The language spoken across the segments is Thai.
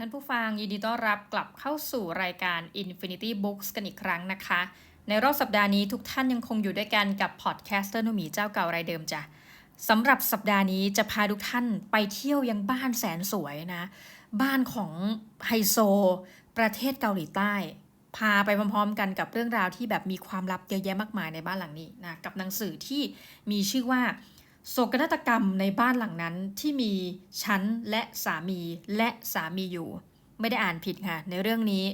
ท่านผู้ฟังยินดีต้อนรับกลับเข้าสู่รายการ Infinity Books กันอีกครั้งนะคะ ในรอบสัปดาห์นี้ทุกท่านยังคงอยู่ด้วยกันกับพอดแคสเตอร์นุมีเจ้าเก่ารายเดิมจ้ะสำหรับสัปดาห์นี้จะพาทุกท่านไปเที่ยวยังบ้านแสนสวยนะ บ้านของไฮโซ ประเทศเกาหลีใต้ พาไปพร้อมๆกันกับเรื่องราวที่แบบมีความลับเยอะแยะมากมายในบ้านหลังนี้นะกับหนังสือที่มีชื่อว่า โศกนาฏกรรมในบ้านหลังนั้นที่มีฉันและสามีและสามีอยู่ ไม่ได้อ่านผิดค่ะ ในเรื่องนี้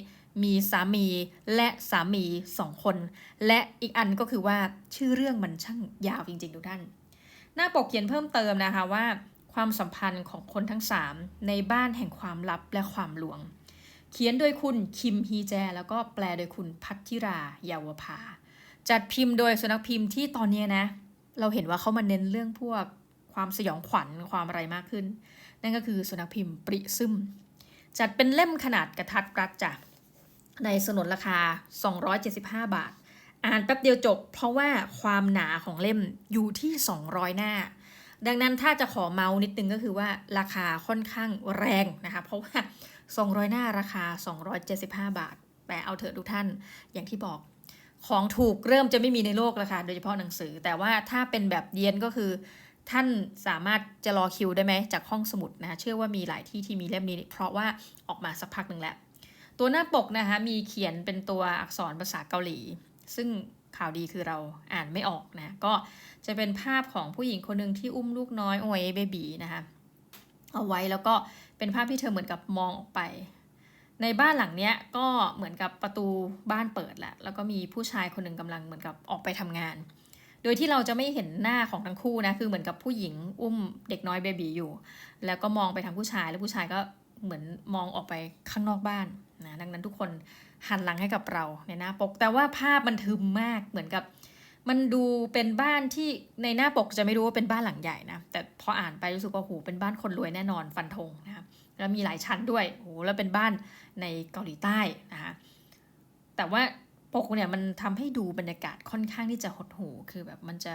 มีสามีและสามีสองคน และอีกอันก็คือว่าชื่อเรื่องมันช่างยาวจริงๆทุกท่าน หน้าปกเขียนเพิ่มเติมนะคะว่าความสัมพันธ์ของคนทั้งสามในบ้านแห่งความลับและความหลวง เขียนโดยคุณคิมฮีแจ แล้วก็แปลโดยคุณพัทธิราเยาวภาจัดพิมพ์โดยสุนัขพิมพ์ที่ตอนเนี้ยนะ เราเห็นว่าเขามาเน้นเรื่องพวกความสยองขวัญความอะไรมากขึ้น นั่นก็คือสุนัขพิมพ์ปริซึมจัดเป็นเล่มขนาดกระทัดรัดจ้ะในสนนราคา 275 บาท อ่านแป๊บเดียวจบ เพราะว่าความหนาของเล่มอยู่ที่ 200 หน้า ดังนั้นถ้าจะขอเมาส์นิดนึงก็คือว่าราคาค่อนข้างแรงนะคะ เพราะว่า 200 หน้าราคา 275 บาท แต่เอาเถอะทุกท่าน อย่างที่บอก ของถูกเริ่มจะไม่มีในโลกแล้วค่ะ โดยเฉพาะหนังสือ แต่ว่าถ้าเป็นแบบเรียนก็คือ ท่านสามารถจะรอคิวได้ไหมจากห้องสมุดนะคะเชื่อว่ามีหลายที่ที่มีเล่มนี้ เพราะว่าออกมาสักพักหนึ่งแล้ว ตัวหน้าปกนะคะมีเขียนเป็นตัวอักษรภาษาเกาหลี ซึ่งข่าวดีคือเราอ่านไม่ออกนะก็จะเป็นภาพของผู้หญิงคนหนึ่งที่อุ้มลูกน้อยโอ้ยเบบีนะคะเอาไว้แล้วก็เป็นภาพที่เธอเหมือนกับมองออกไป ในบ้านหลังเนี้ยก็เหมือนกับประตูบ้านเปิดแหละ แล้วก็มีผู้ชายคนหนึ่งกำลังเหมือนกับออกไปทำงาน โดยที่เราจะไม่เห็นหน้าของทั้งคู่นะ คือเหมือนกับผู้หญิงอุ้มเด็กน้อยเบบีอยู่ แล้วก็มองไปทางผู้ชายแล้วผู้ชายก็เหมือนมองออกไปข้างนอกบ้านนะดังนั้นทุกคนหันหลังให้กับเราในหน้าปก แต่ว่าภาพมันทึมมากเหมือนกับ มันดูเป็นบ้านที่ในหน้าปกจะไม่รู้ว่าเป็นบ้านหลังใหญ่นะแต่พออ่านไปรู้สึกว่าโหเป็นบ้านคนรวยแน่นอนฟันธงนะครับ แล้วมีหลายชั้นด้วยโอ้โหแล้วเป็นบ้านในเกาหลีใต้นะคะแต่ว่าปกเนี่ยมันทำให้ดูบรรยากาศค่อนข้างที่จะหดหูคือแบบมันจะ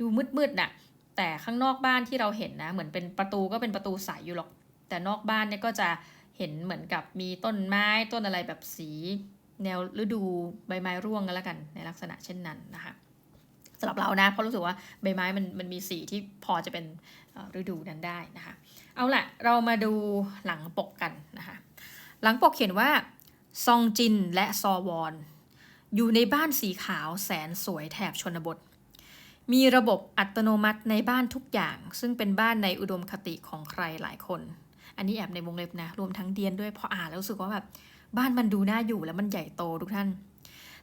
ดูมืดๆน่ะแต่ข้างนอกบ้านที่เราเห็นนะ เหมือนเป็นประตูก็เป็นประตูใสอยู่หรอก แต่นอกบ้านเนี่ยก็จะเห็นเหมือนกับมีต้นไม้ต้นอะไรแบบสี แนวฤดูใบไม้ร่วงกันแล้วกันในลักษณะเช่นนั้นนะคะ สำหรับเรานะเพราะรู้สึกว่าใบไม้มันมันมีสีที่พอจะเป็นฤดูนั้นได้นะคะ เอาละเรามาดูหลังปกกันนะคะ หลังปกเขียนว่าซองจินและซอวอน อยู่ในบ้านสีขาวแสนสวยแถบชนบท มีระบบอัตโนมัติในบ้านทุกอย่าง ซึ่งเป็นบ้านในอุดมคติของใครหลายคน อันนี้แอบในวงเล็บนะ รวมทั้งเดียนด้วยพออ่านแล้วรู้สึกว่าแบบบ้านมันดูน่าอยู่แล้วมันใหญ่โตทุกท่าน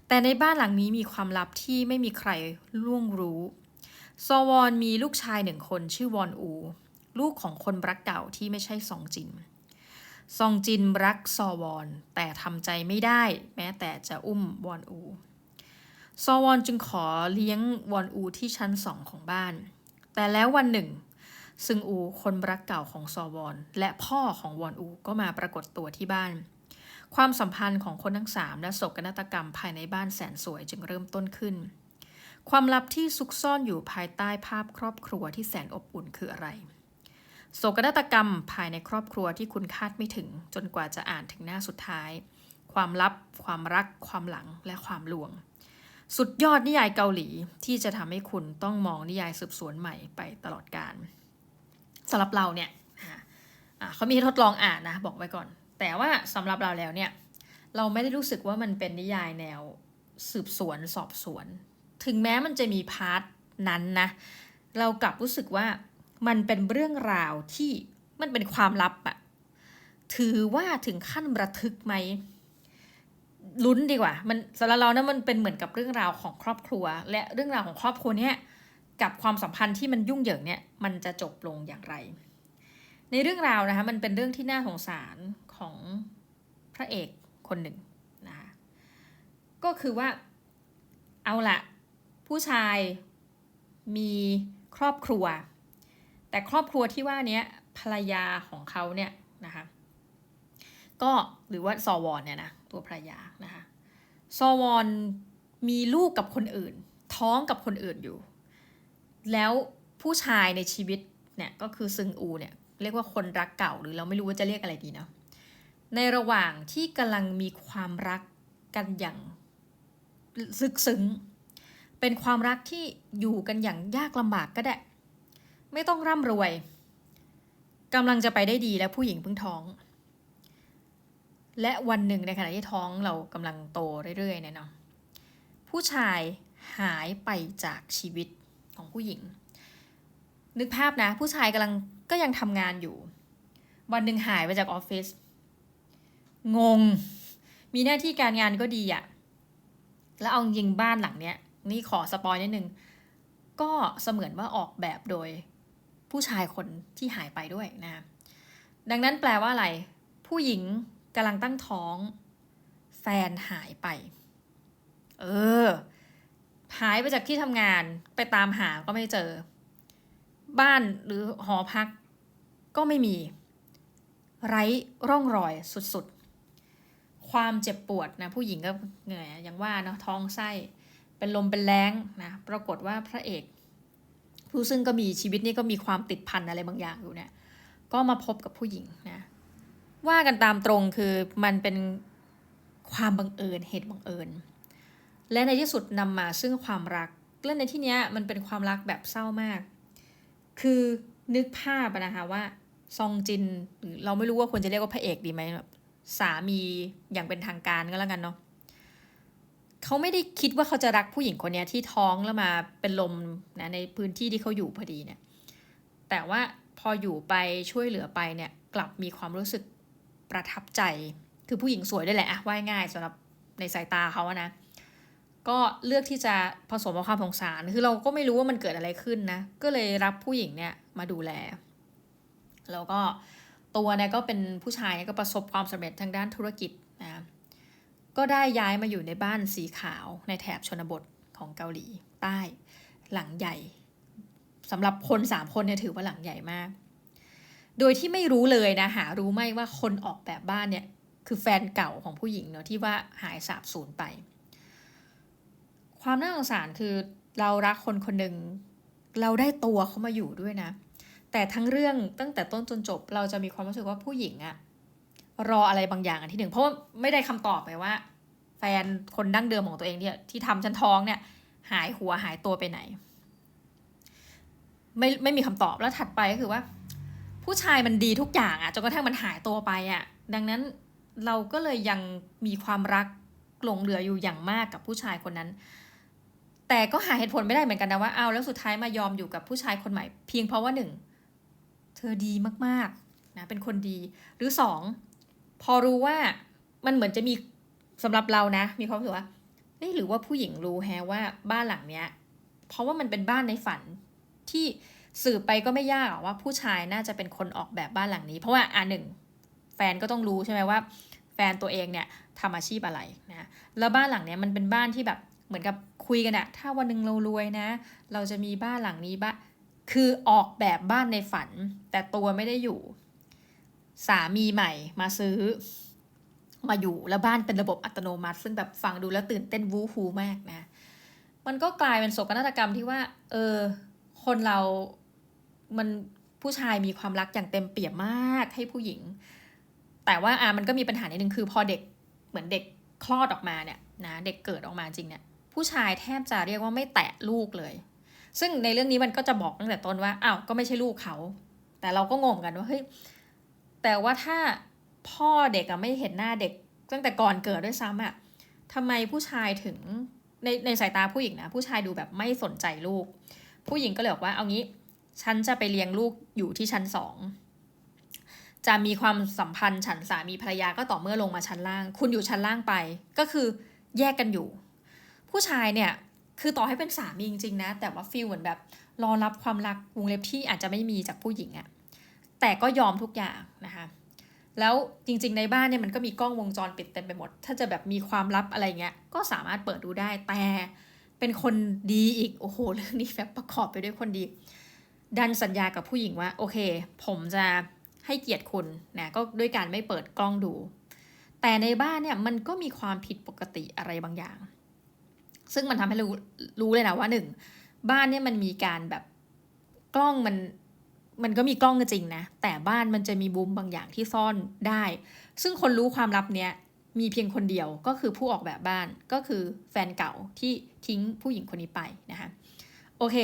แต่ในบ้านหลังนี้มีความลับที่ไม่มีใครล่วงรู้ ซอวอนมีลูกชายหนึ่งคนชื่อวอนอู ลูกของคนรักเก่าที่ไม่ใช่ซองจิน ซองจินรักซอวอน แต่ทำใจไม่ได้ แม้แต่จะอุ้มวอนอู ซอวอนจึงขอเลี้ยงวอนอูที่ชั้นสองของบ้าน แต่แล้ววันหนึ่งซึงอูคนรักเก่าของซอวอน และพ่อของวอนอูก็มาปรากฏตัวที่บ้าน ความสัมพันธ์ของคนทั้งสามและโศกนาฏกรรมภายในบ้านแสนสวยจึงเริ่มต้นขึ้น ความลับที่ซุกซ่อนอยู่ภายใต้ภาพครอบครัวที่แสนอบอุ่นคืออะไร โศกนาฏกรรมภายในครอบครัวที่คุณคาดไม่ถึง จนกว่าจะอ่านถึงหน้าสุดท้าย ความลับ ความรัก ความหลังและความลวง สุดยอดนิยายเกาหลีที่จะทำให้คุณต้องมองนิยายสืบสวนใหม่ไปตลอดกาลสำหรับเราเนี่ยเขามีให้ทดลองอ่านนะ บอกไว้ก่อน แต่ว่าสำหรับเราแล้วเนี่ย เราไม่ได้รู้สึกว่ามันเป็นนิยายแนวสืบสวนสอบสวน ถึงแม้มันจะมีพาร์ทนั้นนะ เรากลับรู้สึกว่ามันเป็นเรื่องราวที่มันเป็นความลับอะถือว่าถึงขั้นระทึกไหมลุ้นดีกว่า มันสำหรับเรานะมันเป็นเหมือนกับเรื่องราวของครอบครัว และเรื่องราวของครอบครัวเนี้ยกับความสัมพันธ์ที่มันยุ่งเหยิงเนี่ยมันจะจบลงอย่างไร ในเรื่องราวนะคะมันเป็นเรื่องที่น่าสงสารของพระเอกคนหนึ่งนะคะก็คือว่าเอาละผู้ชายมีครอบครัว แต่ครอบครัวที่ว่านี้ภรรยาของเขาเนี่ยนะคะก็หรือว่าซอวอนเนี่ยนะตัวภรรยานะคะซอวอนมีลูกกับคนอื่น ท้องกับคนอื่นอยู่ แล้วผู้ชายในชีวิตเนี่ยก็คือซึงอูเนี่ย เรียกว่าคนรักเก่าหรือเราไม่รู้ว่าจะเรียกอะไรดีเนาะในระหว่างที่กำลังมีความรักกันอย่างลึกซึ้งเป็นความรักที่อยู่กันอย่างยากลำบากก็ได้ ไม่ต้องร่ำรวยกำลังจะไปได้ดีแล้วผู้หญิงเพิ่งท้อง และวันหนึ่งในขณะที่ท้องเรากำลังโตเรื่อยๆเนี่ยเนาะผู้ชายหายไปจากชีวิตของผู้หญิง นึกภาพนะ ผู้ชายกำลังก็ยังทำงานอยู่ วันหนึ่งหายไปจากออฟฟิศงง มีหน้าที่การงานก็ดีอะแล้วเอาจริงบ้านหลังเนี้ย นี่ขอสปอยนิดนึง ก็เสมือนว่าออกแบบโดยผู้ชายคนที่หายไปด้วยนะดังนั้นแปลว่าอะไร ผู้หญิงกำลังตั้งท้อง แฟนหายไป เออ หายไปจากที่ทำงานไปตามหาก็ไม่เจอ บ้านหรือหอพักก็ไม่มี ไร้ร่องรอยสุดๆ ความเจ็บปวดนะผู้หญิงก็เหนื่อยอย่างว่าเนาะท้องไส้เป็นลมเป็นแรงนะปรากฏว่าพระเอก ผู้ซึ่งก็มีชีวิตนี่ก็มีความติดพันอะไรบางอย่างอยู่เนี่ยก็มาพบกับผู้หญิงนะว่ากันตามตรงคือมันเป็นความบังเอิญเหตุบังเอิญ และในที่สุดนำมาซึ่งความรักและในที่เนี้ยมันเป็นความรักแบบเศร้ามาก คือนึกภาพอะนะคะว่าซองจินเราไม่รู้ว่าควรจะเรียกว่าพระเอกดีไหมแบบสามีอย่างเป็นทางการก็แล้วกันเนาะเขาไม่ได้คิดว่าเขาจะรักผู้หญิงคนนี้ที่ท้องแล้วมาเป็นลมนะในพื้นที่ที่เขาอยู่พอดีเนี่ย แต่ว่าพออยู่ไปช่วยเหลือไปเนี่ย กลับมีความรู้สึกประทับใจ คือผู้หญิงสวยด้วยแหละว่ายง่ายสำหรับในสายตาเขาอะนะ ก็เลือกที่จะผสมกับความสงสาร คือเราก็ไม่รู้ว่ามันเกิดอะไรขึ้นนะ ก็เลยรับผู้หญิงเนี่ยมาดูแล แล้วก็ตัวเนี่ยก็เป็นผู้ชายเนี่ยก็ประสบความสำเร็จทางด้านธุรกิจนะ ก็ได้ย้ายมาอยู่ในบ้านสีขาวในแถบชนบทของเกาหลีใต้ หลังใหญ่สำหรับคนสามคนเนี่ยถือว่าหลังใหญ่มาก โดยที่ไม่รู้เลยนะ หารู้ไหมว่าคนออกแบบบ้านเนี่ยคือแฟนเก่าของผู้หญิงเนาะที่ว่าหายสาบสูญไป ความน่าสงสารคือเรารักคนคนหนึ่งเราได้ตัวเขามาอยู่ด้วยนะ แต่ทั้งเรื่องตั้งแต่ต้นจนจบ เราจะมีความรู้สึกว่าผู้หญิงอะรออะไรบางอย่างอันที่หนึ่งเพราะว่าไม่ได้คำตอบไปว่า แฟนคนดั้งเดิมของตัวเองเนี่ยที่ทำฉันท้องเนี่ย หายหัวหายตัวไปไหน ไม่ไม่มีคำตอบแล้วถัดไปก็คือว่า ผู้ชายมันดีทุกอย่างอะจนกระทั่งมันหายตัวไปอะดังนั้นเราก็เลยยังมีความรักหลงเหลืออยู่อย่างมากกับผู้ชายคนนั้น แต่ก็หาเหตุผลไม่ได้เหมือนกันนะว่าเอาแล้วสุดท้ายมายอมอยู่กับผู้ชายคนใหม่ เพียงเพราะว่าหนึ่งเธอดีมากๆนะเป็นคนดี หรือสองพอรู้ว่ามันเหมือนจะมีสำหรับเรานะ มีความรู้สึกว่าเอ๊หรือว่าผู้หญิงรู้แฮว่าบ้านหลังเนี้ย เพราะว่ามันเป็นบ้านในฝันที่สืบไปก็ไม่ยากหรอกว่าผู้ชายน่าจะเป็นคนออกแบบบ้านหลังนี้ เพราะว่าอ่าหนึ่งแฟนก็ต้องรู้ใช่ไหมว่า แฟนตัวเองเนี่ยทำอาชีพอะไรนะแล้วบ้านหลังเนี้ยมันเป็นบ้านที่แบบ เหมือนกับคุยกันอะถ้าวันหนึ่งเรารวยนะ เราจะมีบ้านหลังนี้บ้านคือออกแบบบ้านในฝัน แต่ตัวไม่ได้อยู่ สามีใหม่มาซื้อ มาอยู่แล้วบ้านเป็นระบบอัตโนมัติ ซึ่งแบบฟังดูแล้วตื่นเต้นวูฮูมากนะ มันก็กลายเป็นโศกนาฏกรรมที่ว่า เออ คนเรา มันผู้ชายมีความรักอย่างเต็มเปี่ยมมากให้ผู้หญิง แต่ว่าอะมันก็มีปัญหาในหนึ่งคือพอเด็กเหมือนเด็กคลอดออกมาเนี่ยนะเด็กเกิดออกมาจริงเนี่ย ผู้ชายแทบจะเรียกว่าไม่แตะลูกเลย ซึ่งในเรื่องนี้มันก็จะบอกตั้งแต่ต้นว่าอ้าวก็ไม่ใช่ลูกเขา แต่เราก็งงกันว่าเฮ้ยแต่ว่าถ้าพ่อเด็กอะไม่เห็นหน้าเด็กตั้งแต่ก่อนเกิดด้วยซ้ำอะทำไมผู้ชายถึงในในสายตาผู้หญิงนะผู้ชายดูแบบไม่สนใจลูก ผู้หญิงก็เลยบอกว่าเอางี้ฉันจะไปเลี้ยงลูกอยู่ที่ชั้นสองจะมีความสัมพันธ์ฉันสามีภรรยาก็ต่อเมื่อลงมาชั้นล่าง คุณอยู่ชั้นล่างไป ก็คือแยกกันอยู่ ผู้ชายเนี่ยคือต่อให้เป็นสามีจริงๆนะ แต่ว่าฟีลเหมือนแบบรอรับความรักวงเล็บที่อาจจะไม่มีจากผู้หญิงอะแต่ก็ยอมทุกอย่างนะคะแล้วจริงๆในบ้านเนี่ยมันก็มีกล้องวงจรปิดเต็มไปหมด ถ้าจะแบบมีความลับอะไรเงี้ยก็สามารถเปิดดูได้แต่เป็นคนดีอีกโอ้โหเรื่องนี้แบบประกอบไปด้วยคนดี ดันสัญญากับผู้หญิงว่าโอเค ผมจะให้เกียรติคุณนะก็ด้วยการไม่เปิดกล้องดู แต่ในบ้านเนี่ยมันก็มีความผิดปกติอะไรบางอย่าง ซึ่งมันทำให้รู้รู้เลยนะว่าหนึ่งบ้านเนี่ยมันมีการแบบกล้องมันมันก็มีกล้องจริงนะ แต่บ้านมันจะมีบุมบางอย่างที่ซ่อนได้ ซึ่งคนรู้ความลับเนี้ยมีเพียงคนเดียวก็คือผู้ออกแบบบ้านก็คือแฟนเก่าที่ทิ้งผู้หญิงคนนี้ไปนะคะโอเค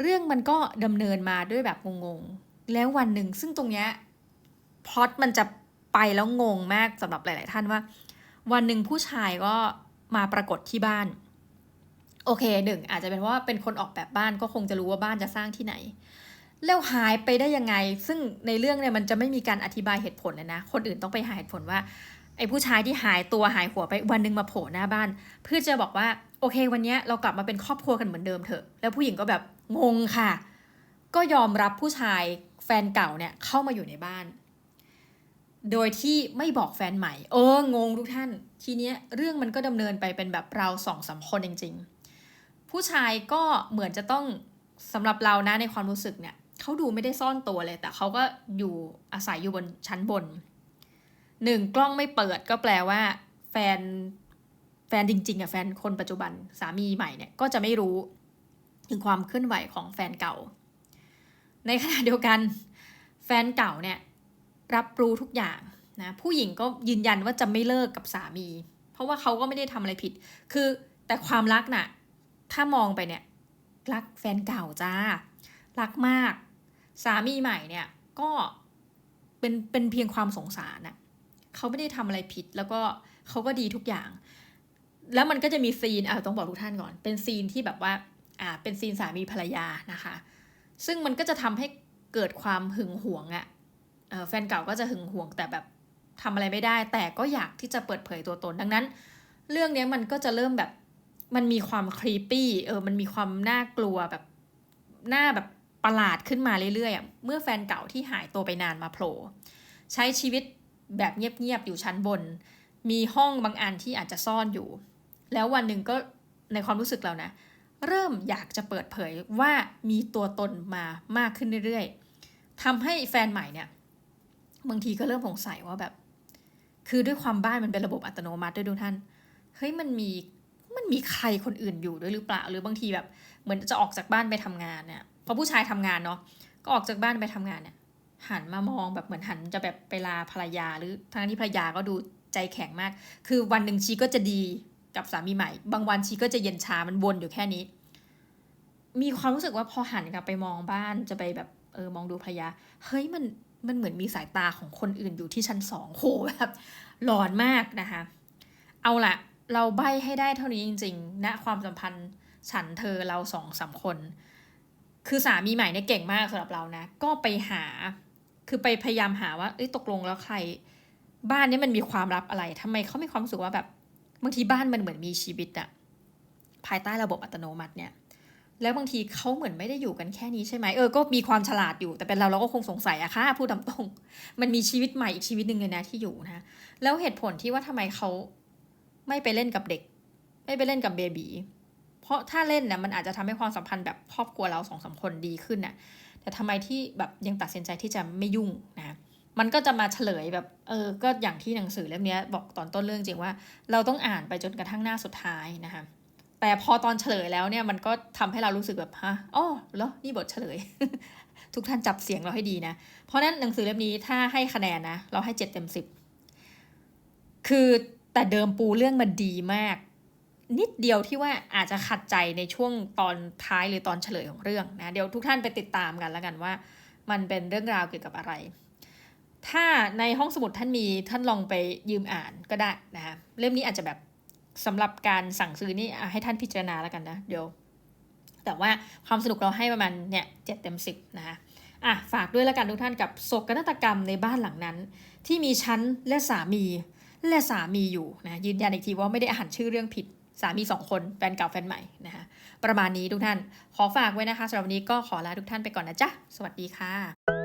เรื่องมันก็ดำเนินมาด้วยแบบงงๆ แล้ววันหนึ่งซึ่งตรงเนี้ยพล็อตมันจะไปแล้วงงมากสำหรับหลาย ๆ ท่านว่า วันหนึ่งผู้ชายก็มาปรากฏที่บ้าน โอเคหนึ่งอาจจะเป็นว่าเป็นคนออกแบบบ้านก็คงจะรู้ว่าบ้านจะสร้างที่ไหน แล้วหายไปได้ยังไง ซึ่งในเรื่องเนี่ยมันจะไม่มีการอธิบายเหตุผลเลยนะ คนอื่นต้องไปหาเหตุผลว่าไอ้ผู้ชายที่หายตัวหายหัวไปวันหนึ่งมาโผล่หน้าบ้าน เพื่อจะบอกว่าโอเค วันนี้เรากลับมาเป็นครอบครัวกันเหมือนเดิมเถอะ แล้วผู้หญิงก็แบบงงค่ะ ก็ยอมรับผู้ชายแฟนเก่าเนี่ยเข้ามาอยู่ในบ้าน โดยที่ไม่บอกแฟนใหม่ เอองงทุกท่าน ทีเนี้ยเรื่องมันก็ดำเนินไปเป็นแบบเราสองสามคนจริง ๆ ผู้ชายก็เหมือนจะต้องสำหรับเรานะในความรู้สึกเนี่ยเขาดูไม่ได้ซ่อนตัวเลย แต่เขาก็อยู่อาศัยอยู่บนชั้นบนหนึ่งกล้องไม่เปิดก็แปลว่าแฟนแฟนจริงๆอะแฟนคนปัจจุบันสามีใหม่เนี่ยก็จะไม่รู้ถึงความเคลื่อนไหวของแฟนเก่า ในขณะเดียวกันแฟนเก่าเนี่ยรับรู้ทุกอย่างนะผู้หญิงก็ยืนยันว่าจะไม่เลิกกับสามี เพราะว่าเขาก็ไม่ได้ทำอะไรผิด คือแต่ความรักน่ะ ถ้ามองไปเนี่ย รักแฟนเก่าจ้า รักมาก สามีใหม่เนี่ย ก็เป็นเป็นเพียงความสงสารน่ะเขาไม่ได้ทำอะไรผิด แล้วก็เขาก็ดีทุกอย่าง แล้วมันก็จะมีซีนอะต้องบอกทุกท่านก่อน เป็นซีนที่แบบว่า อ่า เป็นซีนสามีภรรยานะคะ ซึ่งมันก็จะทำให้เกิดความหึงหวงอะ่ะแฟนเก่าก็จะหึงหวงแต่แบบทำอะไรไม่ได้ แต่ก็อยากที่จะเปิดเผยตัวตน ดังนั้น เรื่องนี้มันก็จะเริ่มแบบ มันมีความครีปปี้เออมันมีความน่ากลัวแบบหน้าแบบประหลาดขึ้นมาเรื่อยๆเมื่อแฟนเก่าที่หายตัวไปนานมาโผล่ใช้ชีวิตแบบเงียบๆอยู่ชั้นบน มีห้องบางอันที่อาจจะซ่อนอยู่ แล้ววันหนึ่งก็ในความรู้สึกเรานะ เริ่มอยากจะเปิดเผยว่ามีตัวตนมามากขึ้นเรื่อยๆทำให้แฟนใหม่เนี่ยบางทีก็เริ่มสงสัยว่าแบบ คือด้วยความบ้านมันเป็นระบบอัตโนมัติด้วยทุกท่านเฮ้ยมันมี มันมีใครคนอื่นอยู่ด้วยหรือเปล่า หรือบางทีแบบ เหมือนจะออกจากบ้านไปทำงานเนี่ยพอผู้ชายทำงานเนาะก็ออกจากบ้านไปทำงานเนี่ย หันมามองแบบเหมือนหันจะแบบไปลาภรรยา หรือทั้งที่ภรรยาก็ดูใจแข็งมาก คือวันหนึ่งชีก็จะดีกับสามีใหม่ บางวันชีก็จะเย็นชามันวนอยู่แค่นี้ มีความรู้สึกว่าพอหันกลับไปมองบ้านจะไปแบบเออมองดูภรรยา เฮ้ยมันมันเหมือนมีสายตาของคนอื่นอยู่ที่ชั้นสองโหแบบหลอนมากนะคะ เอาละ เราใบให้ได้เท่านี้จริงๆณนะความสัมพันธ์ฉันเธอเราสองสามคน คือสามีใหม่เนี่ยเก่งมากสำหรับเรานะ ก็ไปหา คือไปพยายามหาว่าเอ้ยตกลงแล้วใคร บ้านนี้มันมีความลับอะไรทำไมเขามีความรู้สึกว่าแบบบางทีบ้านมันเหมือนมีชีวิตอะภายใต้ระบบอัตโนมัติเนี่ย แล้วบางทีเขาเหมือนไม่ได้อยู่กันแค่นี้ใช่ไหมเออก็มีความฉลาดอยู่ แต่เป็นเราเราก็คงสงสัยอะค่ะพูดตามตรง มันมีชีวิตใหม่อีกชีวิตหนึ่งเลยนะที่อยู่นะ แล้วเหตุผลที่ว่าทำไมเขา ไม่ไปเล่นกับเด็ก ไม่ไปเล่นกับเบบีเพราะถ้าเล่นนะมันอาจจะทำให้ความสัมพันธ์แบบครอบครัวเราสองสาคนดีขึ้นนะแต่ทำไมที่แบบยังตัดสินใจที่จะไม่ยุ่งนะมันก็จะมาเฉลยแบบเออก็อย่างที่หนังสือเล่มนี้บอกตอนต้นเรื่องจริงว่า เราต้องอ่านไปจนกระทั่งหน้าสุดท้ายนะคะแต่พอตอนเฉลยแล้วเนี่ยมันก็ทำให้เรารู้สึกแบบฮะอ๋อเหรอนี่บทเฉลย ทุกท่านจับเสียงเราให้ดีนะ เพราะนั้นหนังสือเล่มนี้ถ้าให้คะแนนนะ เราให้เจ็ดเต็มสิบคือ แต่เดิมปูเรื่องมันดีมาก นิดเดียวที่ว่าอาจจะขัดใจในช่วงตอนท้ายหรือตอนเฉลยของเรื่องนะเดี๋ยวทุกท่านไปติดตามกันแล้วกันว่า มันเป็นเรื่องราวเกี่ยวกับอะไร ถ้าในห้องสมุดท่านมีท่านลองไปยืมอ่านก็ได้นะคะเล่มนี้อาจจะแบบสำหรับการสั่งซื้อนี่ให้ท่านพิจารณาแล้วกันนะเดี๋ยว แต่ว่าความสนุกเราให้ประมาณเนี่ยเจ็ดเต็มสิบนะคะอะฝากด้วยแล้วกันทุกท่านกับโศกนาฏกรรมในบ้านหลังนั้น ที่มีชั้นและสามี และสามีอยู่นะยืนยันอีกทีว่าไม่ได้อ่านชื่อเรื่องผิดสามีสองคนแฟนเก่าแฟนใหม่นะคะประมาณนี้ทุกท่านขอฝากไว้นะคะสำหรับวันนี้ก็ขอลาทุกท่านไปก่อนนะจ๊ะ สวัสดีค่ะ